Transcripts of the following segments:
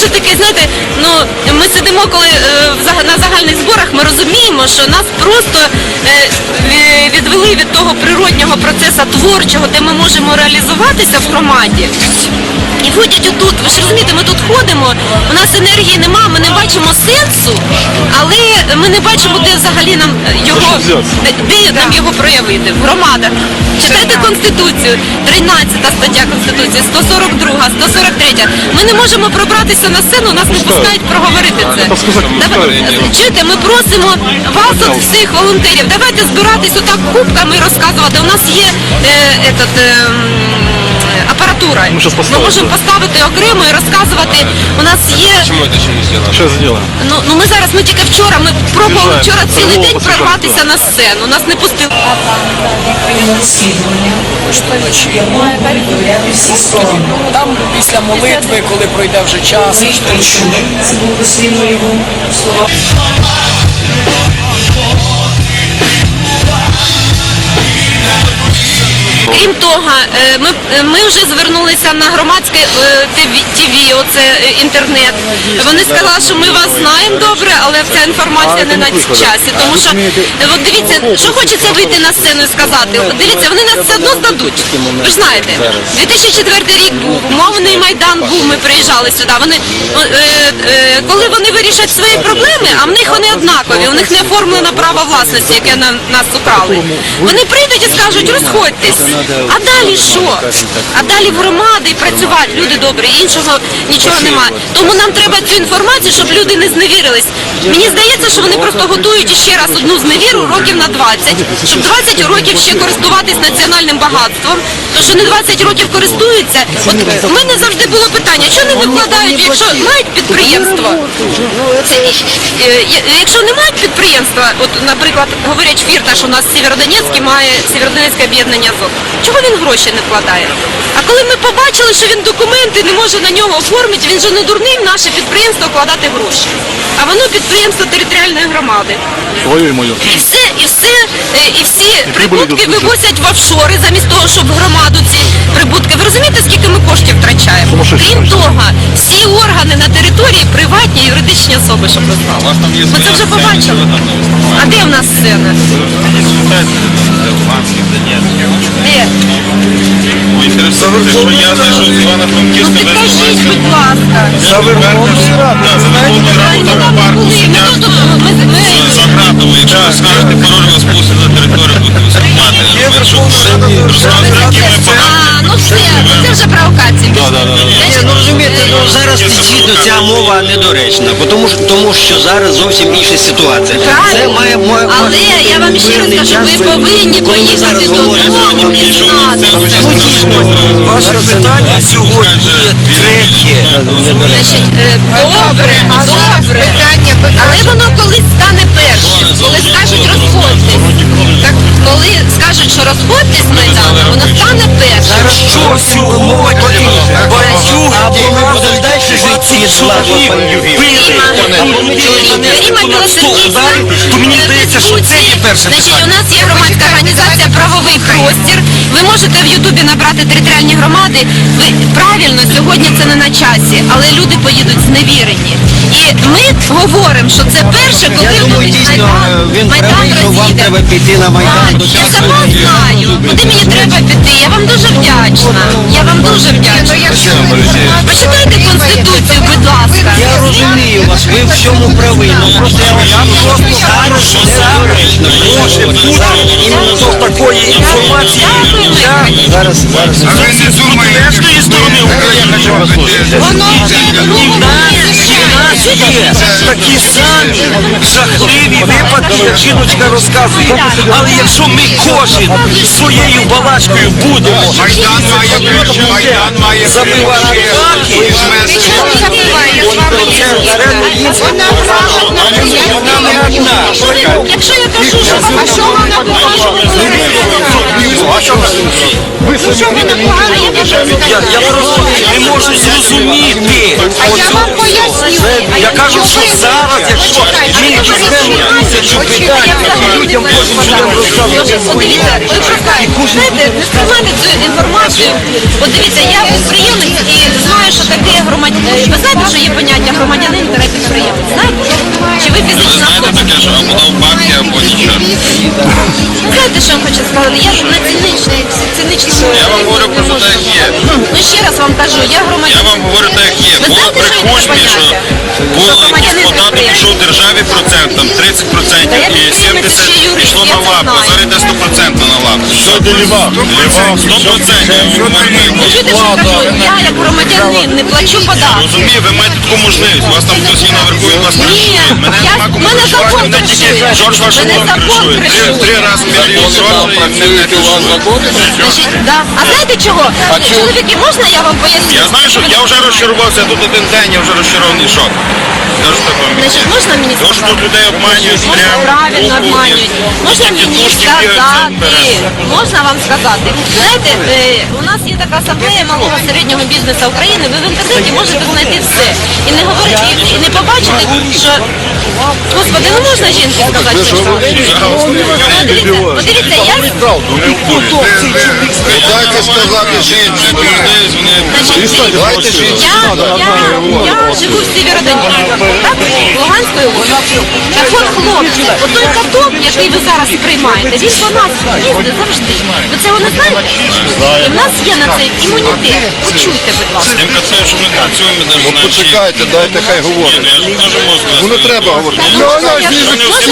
дуже такий, знаєте, ну ми сидимо, коли е, на загальних зборах, ми розуміємо, що нас просто е, відвели від того природнього процесу творчого, де ми можемо реалізуватися в громаді. І ходять отут, ви ж розумієте, ми тут ходимо, у нас енергії нема, ми не бачимо сенсу, але ми не бачимо, де взагалі нам його де, де нам його проявити. В громадах. Читайте Конституцію, 13 стаття Конституції, 142, 143. Ми не можемо пробратися на сцену, нас не пускають проговорити це. Давай- Чуєте, ми просимо вас от всіх волонтерів, давайте збиратись отак кубками і розказувати. У нас є е, этот, е, апаратура. Ми Ми поставимо. можемо поставити окремо і розказувати. У нас є. Почему это еще не сделано? Сейчас сделаем. Ну, ну ми зараз, ми тільки вчора, ми пробували Біжаємо. вчора цілий день прорватися на сцену. Нас не пустили. всі сторони. Там після молитви, коли пройде вже час, це був дослідно його слова. Крім того, е, ми, е, ми вже звернулися на громадське е, ТВ, оце інтернет. Вони сказали, що ми вас знаємо добре, але ця інформація не на часі. Тому що от дивіться, що хочеться вийти на сцену і сказати. Дивіться, вони нас все одно здадуть. Ви ж знаєте, 2004 рік був, умовний майдан був. Ми приїжджали сюди. Вони коли вони вирішать свої проблеми, а в них вони однакові. У них не оформлено право власності, яке на нас украли. Вони прийдуть і скажуть, розходьтесь. А далі що? А далі в громади працювати, люди добрі, іншого нічого немає. Тому нам треба цю інформацію, щоб люди не зневірились. Мені здається, що вони просто готують ще раз одну зневіру років на 20, щоб 20 років ще користуватись національним багатством. То що не 20 років користуються. От в мене завжди було питання, що не вкладають, якщо мають підприємство. Е, якщо не мають підприємства, от, наприклад, говорять Фірта, що у нас Сєвєродонецький має Сєвєродонецьке об'єднання ЗОК. Чого він гроші не вкладає? А коли ми побачили, що він документи не може на нього оформити, він же не дурний в наше підприємство вкладати гроші. А воно підприємство територіальної громади. Твою и мою. І все, і все, е, і всі прибутки вивозять в офшори замість того, щоб в громаду ці прибутки. Ви розумієте, скільки ми коштів втрачаємо? Крім того, всі органи на території приватні юридичні особи, щоб ви знали. Ми це вже побачили. А де в нас сцена? Считайте, это Де? Ви інтересуєте, що я зайшов з Івана Ну Франківська до підкажіть, будь ласка. За Верховну Раду. За Верховну Раду там в парку Були, ми сидять тут, ми, ми, за гратами. Якщо ви скажете пароль, вас пустять на територію, будете виступати. Розказуйте, які ми А, ну все, це вже провокація. Да, да, да, да. Ну зараз дійсно ця мова недоречна, тому, що- тому що зараз зовсім інша ситуація. Це має, має Але я вам ще раз кажу, ви повинні поїхати додому і знати ваше питання сьогодні є третє. Значить, е, добре, добре. Але воно колись стане першим. Коли скажуть розходьтесь. Так коли скажуть, що розходьтесь Майдану, воно стане першим. Що сьогодні ці чоловік били, або ми то мені здається, що це є перше питання. у нас є громадська організація Правовий простір. Ви можете в Ютубі набрати територіальні громади. Ви правильно сьогодні це не на часі, але люди поїдуть зневірені. І ми говоримо, що це перше, коли Я думаю, будуть дійсно Майдан, він Майдан правий, що вам розійде. треба піти на Майдан. Так, Я часу. сама знаю, куди мені треба піти. Я вам дуже вдячна. Я вам дуже вдячна. Почитайте Конституцію, будь ласка. Я розумію вас, ви в цьому праві, ну просто я вам просто зараз що недоречно. Може бути іменно такої інформації. Зараз, зараз. з протилежної сторони України Воно І в нас, і в нас є такі самі жахливі випадки, як жіночка розказує. Але якщо ми кожен своєю балачкою будемо Майдан має Майдан має забивати Якщо я кажу, що а що вона погано що вона погана, я Я, я просто не можу зрозуміти. оцього всього. Я кажу, що зараз, якщо ми візьмемо тисячу питань, людям кожен людям розказувати. Подивіться, ви шукаєте, знаєте, не сприймайте цю інформацію. Подивіться, я підприємець і знаю, що таке громадянин. Ви знаєте, що є поняття громадянин та підприємець? Знаєте? Чи ви Ви фізична знаєте таке, що або дав бабки, або нічого. Ви знаєте, що я вам хочу сказати? Я ж на ціничний, ціничний... Я вам говорю просто так, як є. Ну ще раз вам кажу, я Я громадянин. вам говорю так, як є. Ви Було знаєте, при що є Кучмі, що поняття? було Що державі процент, там 30 Та процентів і підприємець, 70 ще пішло на лапу, зараз йде 100% на лапу. Все, до ліва. 100%. Чуєте, що я кажу? Я як громадянин не плачу податки. Розумію, ви маєте таку можливість. У вас там хтось є наверху і вас кришує. Мене я, нема кому мене кришувати. закон Мене тільки кришує. Джордж Вашингтон Мене закон кришує. Три, кришує. три рази мільйон доларів і мене не кришує. Значить, да. А знаєте чого? Чоловіки, можна я вам поясню? Я знаю, що я вже розчарувався тут один день, я вже розчарований шок. Кажу так вам. Значить, можна мені То, що тут людей обманюють, Можна прям правильно купу, обманюють. Можна мені тушки сказати? Можна вам сказати? Знаєте, е, у нас є така асамблея малого середнього бізнесу України. Ви в інтернеті можете знайти все. І не говорити, і, не побачити, що Господи, не можна жінці сказати, що що. Подивіться, подивіться, я Дайте сказати жінці. Значить, Дайте жінці. Я, я, я живу в Сєвєродонецьку, так? Луганської області. Так от, хлопці, отой каток, який ви зараз приймаєте, він по нас їздить завжди. Ви цього не знаєте? І в нас є на це імунітет. Почуйте, будь ласка. Тим кацею, що ми працюємо, навіть Ну почекайте, дайте хай Ні, говорить. ну я ж не можу Ну не треба говорити. Ну,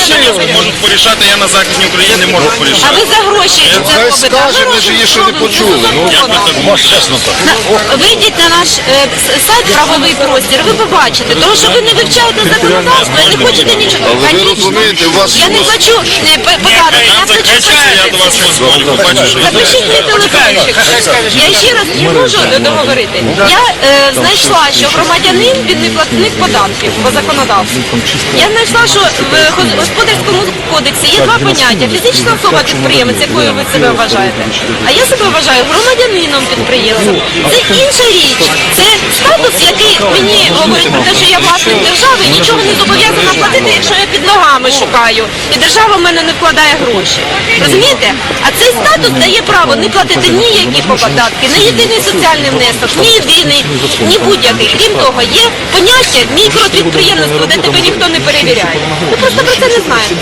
всі я можуть, порішати, я на Західній Україні не можу А ви за гроші це Хай робите. скаже, А ми ми ж її ще не робимо почули. Ну, законно. чесно так. На- Вийдіть на наш е, с- сайт правовий простір, ви побачите, тому що ви не вивчаєте законодавство і не хочете нічого. Але ви розумієте, у вас я не ось- плачу е, я я позвоню, Запишіть мій телефончик. Я ще раз не можу договорити. Я е, знайшла, що громадянин він не платник податків по законодавству. Я знайшла, що в господарському кодексі є два поняття: фізична особа підприємець, якою ви себе вважаєте. А я себе вважаю громадянином підприємцем. Це інша річ. Це статус, який мені говорить про те, що я власник держави нічого не зобов'язана платити, якщо я під ногами шукаю, і держава в мене не вкладає гроші. Розумієте? А цей статус дає право не платити ніякі податки, не єдиний соціальний внесок, ні єдиний, ні будь-який. Крім того, є поняття мікропідприємництво, де тебе ніхто не перевіряє. Ви просто про це не знаєте.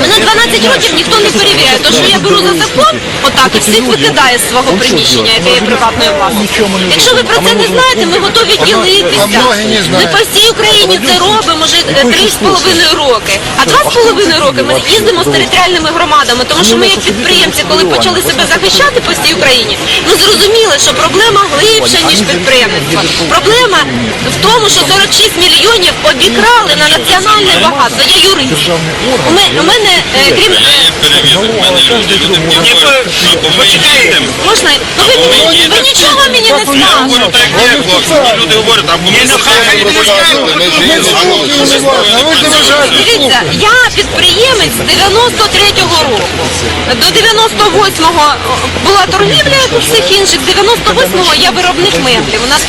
Мене 12 років ніхто не перевіряє, тому що я беру за закон, отак і всіх викидає з свого приміщення, яке є приватною власністю. Якщо ви про це не знаєте, ми готові ділитися. Ми по всій Україні це робимо вже три з половиною роки. А два з половиною роки ми їздимо з територіальними громадами, тому що ми як підприємці, коли почали себе захищати по всій Україні, ми зрозуміли, що проблема глибша, ніж підприємництво. Проблема в тому, що 46 мільйонів обікрали на національне багатство. Я юрист. У мене, е, крім... Можна? Ну ви, нічого мені не Люди говорять, ми чули. Дивіться, я підприємець з 93-го року. До 98-го була торгівля, як у всіх інших. З 98-го я виробник меблів. У нас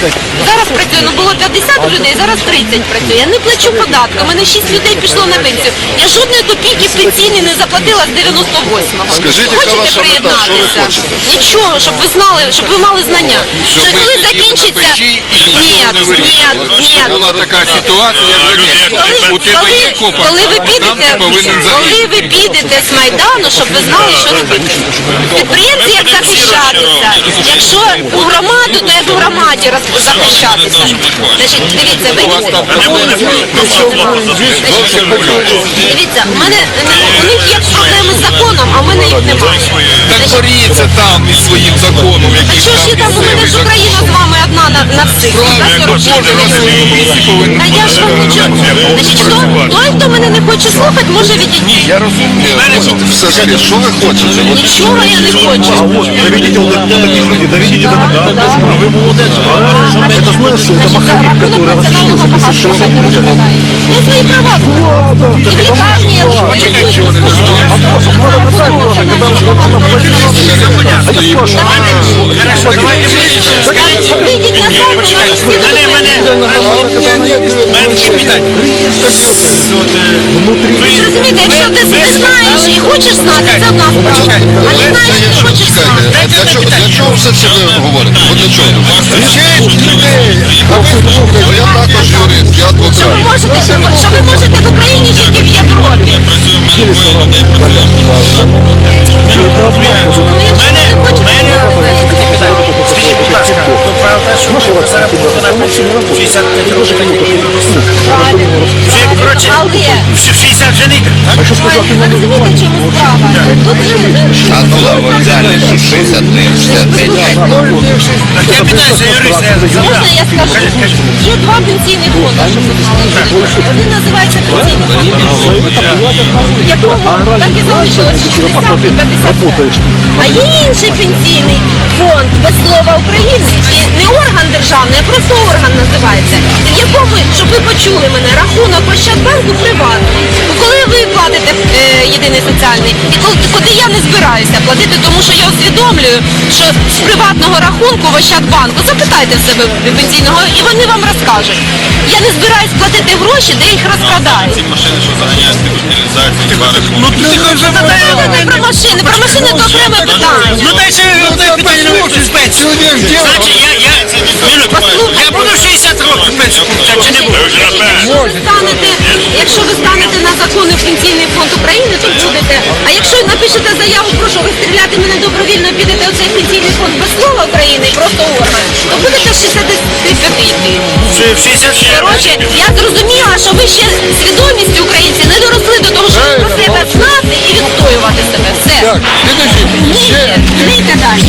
зараз працює, ну було 50 людей, зараз 30 працює. Я не плачу податки. У мене 6 людей пішло на пенсію. Я жодної копійки пенсійні не заплатила з 98-го. Скажіть, яка Хочете ваша мета? Що ви приєднатися? хочете? Нічого, щоб ви знали, щоб ви мали знання. Що коли сиділи на закінчиться... печі і Ні, нічого не ні, ні. Була така ситуація, Коли, у тебе є коли, копа, коли ви підете, повинен коли ви підете з Майдану, щоб ви знали, що робити. Підприємці як захищатися. Якщо у громаду, то у роз- захищатися. Значить, дивіться, ви дивіться, у мене у них є проблеми з законом, а в мене їх немає. Так Значить, боріться там із своїм законом, а який що ж є там у мене місцевий ж закон. Україна з вами одна на, на всіх? Правильно, кожен місці повинен Та я ж вам. Значить, хто, той, хто мене не хоче слухати, може відійти. Я розумію. Все ж таки, що ви хочете? От Нічого я не хочу. Доведите вот таких людей, доведите до доказательства. А вы молодец. Это знаешь, что это маховик, который расширился без всего. Я свої права знаю. І в лікарні я Вийдіть на сайт, у нас всі документи Розумієте, якщо ти не знаєш не хочеш знати, це одна справа. А не знаєш не хочеш знати. Для чого, для чого все це ви говорите? От для чого? Вчіть людей! А ви слухайте, я також юрист, я Що ви адвокат. можете, що ви- можете в Україні жити в Європі? Працюю, в мене двоє людей працює. Що будете на пенсію 65 років? Вже, коротше, але в 60 вже ви розумієте, в чому справа? Тут же А ну, взяли 63, 65. Я питаюся, юрист. Можна я скажу? Є два пенсійних фонди, щоб ви знали. Один називається пенсійний фонд, якому так і залишилось 60 і 50. А є інший пенсійний фонд без слова України, і не орган державний, а просто орган називається, в якому, щоб ви почули мене, рахунок Ощадбанку приватний. Єдиний соціальний, і коли, куди я не збираюся платити, тому що я усвідомлюю, що з приватного рахунку в Ощадбанку, запитайте в себе пенсійного, і вони вам розкажуть. Я не збираюсь платити гроші, де їх розкрадають. Ці машини, що заганяють таку утилізацію, пари Ну, ти хоч задай, про машини, про машини то окреме питання. Ну дай ще одне питання на виключ пенсію. Значить, я, я, я буду 60 років пенсію чи не буду? Станете, якщо ви станете на законний пенсійний фонд України, то будете. А якщо напишете заяву, про що ви стріляти мене добровільно підете у цей пенсійний фонд без слова України, просто орган, то будете з 65 йти. Чи в 60 Коротше, я зрозуміла, що ви ще свідомістю українці не доросли до того, щоб про себе знати і відстоювати себе. Все. Так, підождіть, Ні, не далі.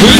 ви